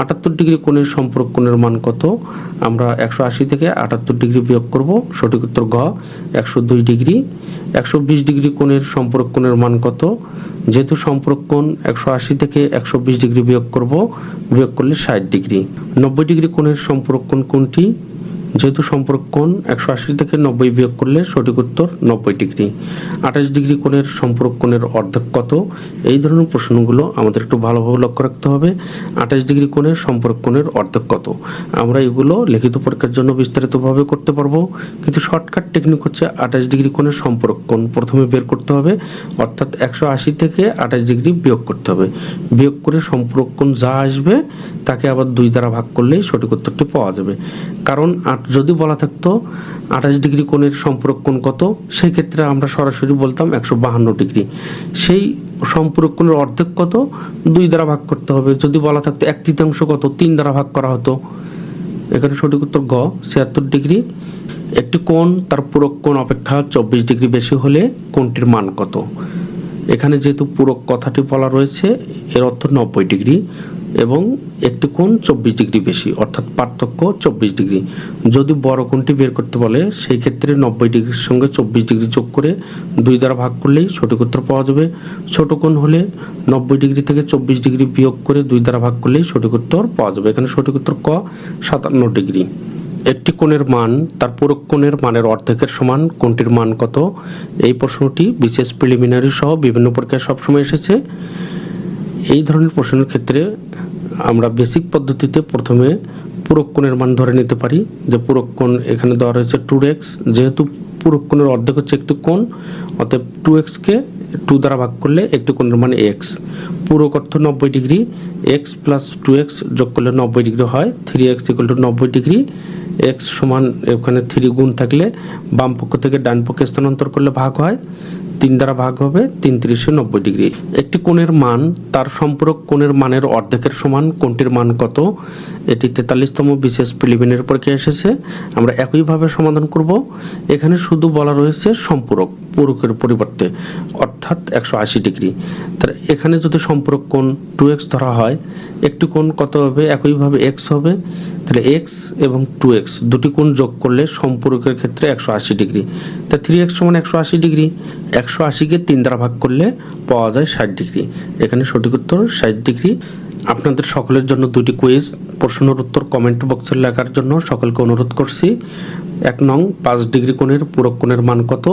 আটাত্তর ডিগ্রি কোণের সম্পর্ক কোণের মান কত? আমরা একশো আশি থেকে আটাত্তর ডিগ্রি বিয়োগ করব। সঠিক উত্তর ঘ, একশো দুই ডিগ্রি। একশো বিশ ডিগ্রি কোণের সম্পর্ক কোণের মান কত? যেহেতু সম্পর্ক কোণ একশো আশি থেকে একশো বিশ ডিগ্রি বিয়োগ করব, বিয়োগ করলে ষাট ডিগ্রি। নব্বই ডিগ্রি কোণের সম্পর্ক কোণ কোনটি? যেহেতু সম্পর্ক কোণ একশো আশি থেকে নব্বই বিয়োগ করলে সঠিক উত্তর নব্বই ডিগ্রি। আঠাশ ডিগ্রি কোণের সম্পর্ক কোণের অর্ধেক কত? এই ধরনের প্রশ্নগুলো আমাদের একটু ভালোভাবে লক্ষ্য রাখতে হবে। আঠাশ ডিগ্রি কোণের সম্পর্ক কোণের অর্ধেক কত? আমরা এগুলো লিখিত পরীক্ষার জন্য বিস্তারিতভাবে করতে পারব। কিন্তু শর্টকাট টেকনিক হচ্ছে আঠাশ ডিগ্রি কোণের সম্পর্ক কোণ প্রথমে বের করতে হবে। অর্থাৎ একশো আশি থেকে আঠাশ ডিগ্রি বিয়োগ করতে হবে। বিয়োগ করে সম্পর্ক কোণ যা আসবে, তাকে আবার দুই দ্বারা ভাগ করলেই সঠিক উত্তরটি পাওয়া যাবে। কারণ আট- যদি বলা থাকতো আঠাশ ডিগ্রি কোণের সম্পর্ক কোণ কত? সেই ক্ষেত্রে আমরা সরাসরি বলতাম একশো বাহান্ন ডিগ্রি। সেই সম্পর্ক কোণের অর্ধেক কত? দুই দ্বারা ভাগ করতে হবে। যদি বলা থাকতো এক তৃতীয়াংশ কত? তিন দ্বারা ভাগ করা হতো। এখানে সঠিক উত্তর গ, ছিয়াত্তর ডিগ্রি। একটি কোণ, তার পূরক কোণ অপেক্ষা চব্বিশ ডিগ্রি বেশি হলে কোণটির মান কত? এখানে যেহেতু পূরক কথাটি বলা রয়েছে, এর অর্থ নব্বই ডিগ্রি। এবং একটি কোণ চব্বিশ ডিগ্রি বেশি, অর্থাৎ পার্থক্য চব্বিশ ডিগ্রি। যদি বড় কোণটি বের করতে বলে, সেই ক্ষেত্রে নব্বই ডিগ্রির সঙ্গে চব্বিশ ডিগ্রি যোগ করে দুই দ্বারা ভাগ করলেই সঠিক উত্তর পাওয়া যাবে। ছোট কোণ হলে নব্বই ডিগ্রি থেকে চব্বিশ ডিগ্রি বিয়োগ করে দুই দ্বারা ভাগ করলেই সঠিক উত্তর পাওয়া যাবে। এখানে সঠিক উত্তর ক, সাতান্ন ডিগ্রি। একটি কোণের মান, তার পূরক কোণের মানের অর্ধেকের সমান কোনটির মান কত? এই প্রশ্নটি বিশেষ প্রিলিমিনারি সহ বিভিন্ন পরীক্ষায় সবসময় এসেছে। এই ধরনের প্রশ্নের ক্ষেত্রে আমরা বেসিক পদ্ধতিতে প্রথমে পূরক কোণের মান ধরে নিতে পারি। যে পূরক কোণ এখানে দেওয়া রয়েছে টু এক্স যেহেতু পূরক কোণের অর্ধেক হচ্ছে একটি কোণ, অতএব টু এক্সকে টু দ্বারা ভাগ করলে একটি কোণের মান এক্স পূরক অর্থ নব্বই degree X plus two X যোগ করলে নব্বই ডিগ্রি হয় থ্রি এক্স ইকুয়াল টু নব্বই ডিগ্রি এক্স সমান ওখানে থ্রি গুণ থাকলে বাম পক্ষ থেকে ডান পক্ষে স্থানান্তর করলে ভাগ হয়। তিন দ্বারা ভাগ হবে, তিন তিরিশে নব্বই ডিগ্রি। একটি কোণের মান, তার সম্পূরক কোণের মানের অর্ধেকের সমান কোনটির মান কত? এটি তেতাল্লিশতম বিশেষ প্রিলিমিনারি পরীক্ষায় এসেছে। আমরা একইভাবে সমাধান করব। এখানে শুধু বলা রয়েছে সম্পূরক, পূরকের পরিবর্তে, অর্থাৎ একশো আশি ডিগ্রি। তার, এখানে যদি সম্পূরক কোণ টু এক্স ধরা হয়, একটি কোণ কত হবে? একইভাবে এক্স হবে। তাহলে এক্স এবং টু এক্স দুটি কোণ যোগ করলে সম্পূরকের ক্ষেত্রে একশো আশি ডিগ্রি। তা থ্রি এক্স সমান একশো আশি ডিগ্রি, একশো আশিকে তিন দ্বারা ভাগ করলে পাওয়া যায় ষাট ডিগ্রি। এখানে সঠিক উত্তর ষাট ডিগ্রি। আপনাদের সকলের জন্য দুটি কুইজ প্রশ্নের উত্তর কমেন্ট বক্সে লেখার জন্য সকলকে অনুরোধ করছি। এক নং পাঁচ ডিগ্রি কোণের পূরক কোণের মান কত?